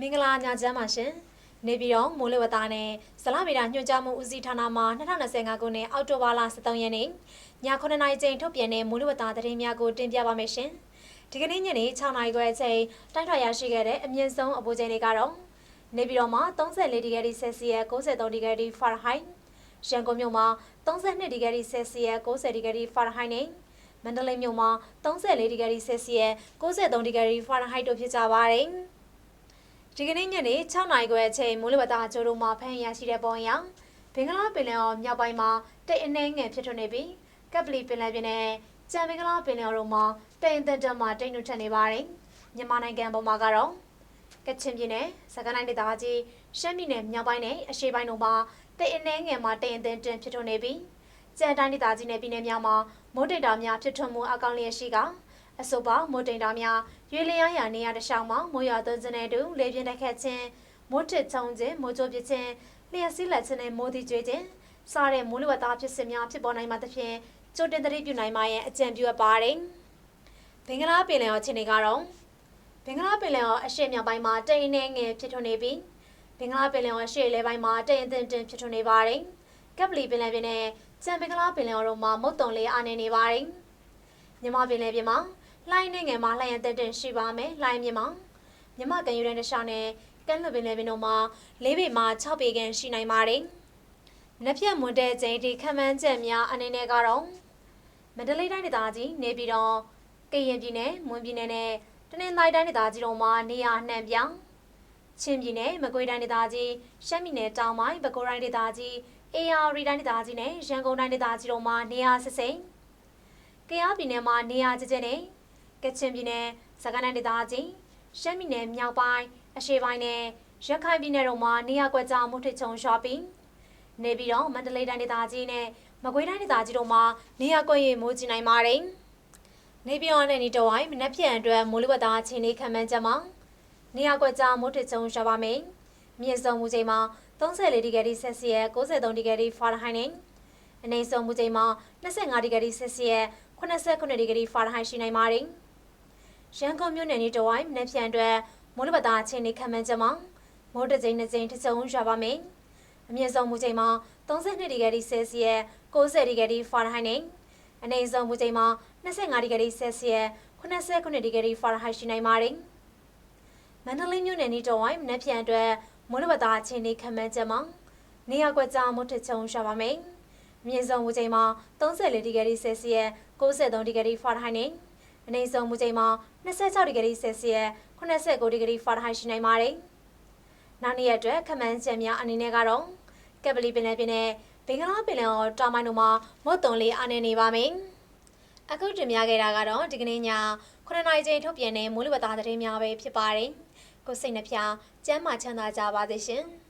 မင်္ဂလာညချမ်းပါရှင်နေပြည်တော်မိုးလေဝသနဲ့ဇလဗေဒညွှန်ကြားမှုဦးစီးဌာနမှ2025ခုနှစ်အောက်တိုဘာလ23ရက်နေ့ည9:00နာရီချိန်ထုတ်ပြန်တဲ့မိုးလေဝသသတင်းများကိုတင်ပြပါမယ်ရှင်ဒီကနေ့ညနေ6:00နာရီခွဲအချိန်တိုင်းထွာရရှိခဲ့တဲ့အမြင့်ဆုံးအပူချိန်တွေကတော့နေပြည်တော်မှာ34ဒီဂရီဆယ်စီယပ်63ဒီဂရီဖာရင်ဟိုက်ရန်ကုန်မြို့မှာ32ဒီဂရီဆယ်စီယပ်90ဒီဂရီဖာရင်ဟိုက်နဲ့မန္တလေးမြို့မှာ34ဒီဂရီဆယ်စီယပ်93ဒီဂရီဖာရင်ဟိုက်တို့ဖြစ်ကြပါတယ်။ ဒီကနေ့ညနေ6နာရီခွဲအချိန်မိုးလေဝသအကျိုးတို့မှာဖမ်းရရှိတဲ့ပုံအရဘင်္ဂလားပင်လယ်အော်မြောက်ပိုင်းမှာတိတ်အနေငယ်ဖြစ်ထွန်းနေပြီးကပ်ပလီပင်လယ်ပြင်နဲ့ကြံဘင်္ဂလားပင်လယ်အော်တို့မှာတိတ်အသက်တမှာတိတ်နှုတ်ထက်နေပါတယ်။မြန်မာနိုင်ငံပေါ်မှာကတော့ကချင်ပြည်နယ်စကိုင်းတိုင်းဒေသကြီးရှမ်းပြည်နယ်မြောက်ပိုင်းနဲ့အရှေ့ပိုင်းတို့မှာတိတ်အနေငယ်မှာတိတ်အသက်တင်ဖြစ်ထွန်းနေပြီးကြံတိုင်းဒေသကြီးနယ်ပြည်နယ်များမှာမိုးတိတ်တာများဖြစ်ထွန်းမှုအကောင့်လျက်ရှိက အဆိုပါမိုးတိတ်တာများရွေလျားရာနေရာတစ်လျှောက်မှာမိုးရွာသွန်းခြင်းနဲ့တူလေပြင်းတိုက်ခတ်ခြင်းမိုးထစ်ချုံခြင်းမိုးကြိုးပစ်ခြင်းလျှက်စီးလက်ခြင်းနဲ့မိုးတိကျွေးခြင်းစားတဲ့မိုးလေဝသဖြစ်စဉ်များဖြစ်ပေါ်နိုင်မှာသဖြင့်ကြိုတင်သတိပြုနိုင်မှာရဲ့အကြံပြုအပ်ပါတယ်။ဘင်္ဂလားပင်လယ်အော်ချင်းတွေကတော့ဘင်္ဂလားပင်လယ်အော်အရှေ့မြောက်ပိုင်းမှာတိမ်နေငယ်ဖြစ်ထွန်းနေပြီးဘင်္ဂလားပင်လယ်အော်အရှေ့အလယ်ပိုင်းမှာတိမ်အထင်တင်ဖြစ်ထွန်းနေပါတယ်။ကပ်ပလီပင်လယ်ပြင်နဲ့ကြံဘင်္ဂလားပင်လယ်အော်တို့မှာမုတ်တုံလေးအားနေနေပါတယ်။မြမပင်လယ်ပြင်မှာ လှိုင်းနေငယ်မှာလှိုင်းရတဲ့တင်ရှိပါမယ်။လှိုင်းမြမှာမြမကန်ယူတဲ့တခြားနဲ့ကမ်းလွန်ပင်လယ်ပြင်တို့မှာ၄ပေမှ6ပေခန့်ရှိနိုင်ပါတယ်။နက်ဖြတ်မွန်တဲ့ချိန်ဒီခမ်းမန်းချက်များအနေနဲ့ကတော့မန္တလေးတိုင်းဒေသကြီးနေပြည်တော်ကရင်ပြည်နယ်မွန်ပြည်နယ်နဲ့တနင်္သာရီတိုင်းဒေသကြီးတို့မှာနေရာနှံ့ပြောင်းချင်းပြည်နယ်မကွေးတိုင်းဒေသကြီးရှမ်းပြည်နယ်တောင်ပိုင်းပဲခူးတိုင်းဒေသကြီးအေရရီတိုင်းဒေသကြီးနဲ့ရန်ကုန်တိုင်းဒေသကြီးတို့မှာနေရာစစ်စိမ်ကယားပြည်နယ်မှာနေရာကျကျနဲ့ ကချင်ပြည်နယ်စကိုင်းတိုင်းဒေသကြီးရှမ်းပြည်နယ်မြောက်ပိုင်းအရှေ့ပိုင်းနဲ့ရခိုင်ပြည်နယ်တို့မှာနေရာကွက်ကြားမှုထိတ်ချုံရွှာပြီးနေပြီးတော့မန္တလေးတိုင်းဒေသကြီးနဲ့မကွေးတိုင်းဒေသကြီးတို့မှာနေရာကွက်ရမိုးကြီးနိုင်ပါတယ်။နေပြည်တော်နဲ့နေတော်ဝိုင်းမနက်ဖြန်အတွက်မိုးလေဝသအခြေအနေခံမှန်းချက်မှာနေရာကွက်ကြားမိုးထိတ်ချုံရွှာပါမယ်။မြေစုံမူချိန်မှာ34ဒီဂရီဆယ်စီယပ်63ဒီဂရီဖာရင်ဟိုက်နဲ့အနေဆုံးမူချိန်မှာ25ဒီဂရီဆယ်စီယပ်89ဒီဂရီဖာရင်ဟိုက်ရှိနိုင်ပါတယ်။ ရန်ကုန်မြို့နယ်နေတဝိုင်းမနေ့ဖြန်အတွက်မိုးလေဝသအခြေအနေခံမှန်းချက်မှာမိုးတစ်ကြိမ်နှစ်ကြိမ်တစ်စုံရွာပါမယ်။အမြင့်ဆုံးမူချိန်မှာ32ဒီဂရီဆယ်စီယပ်90ဒီဂရီဖာရင်ဟိုက်နဲ့အနေဆုံးမူချိန်မှာ25ဒီဂရီဆယ်စီယပ်89ဒီဂရီဖာရင်ဟိုက်ရှိနိုင်ပါတယ်။မန္တလေးမြို့နယ်နေတဝိုင်းမနေ့ဖြန်အတွက်မိုးလေဝသအခြေအနေခံမှန်းချက်မှာနေရာကွက်ကြားမိုးထချုံရွာပါမယ်။မြေစုံမူချိန်မှာ34ဒီဂရီဆယ်စီယပ်63ဒီဂရီဖာရင်ဟိုက်နဲ့ အနေစုံမူချိန်မှာ26ဒီဂရီဆယ်စီယပ်89ဒီဂရီဖာရင်ဟိုက်ရှိနိုင်ပါတယ်။နောက်နေ့ရက်အတွက်ခမန်းချက်များအနေနဲ့ကတော့ကက်ပလီပင်လယ်ပြင်နဲ့ဘင်္ဂလားပင်လယ်အော်တောင်ပိုင်းတို့မှာမုတ်တုံလေးအားနေနေပါမယ်။အခုတင်ပြခဲ့တာကတော့ဒီကနေ့ည9နာရီချိန်ထုတ်ပြန်တဲ့မိုးလေဝသသတင်းများပဲဖြစ်ပါတယ်။ကိုစိတ်နှပြကျမ်းမာချမ်းသာကြပါစေရှင်။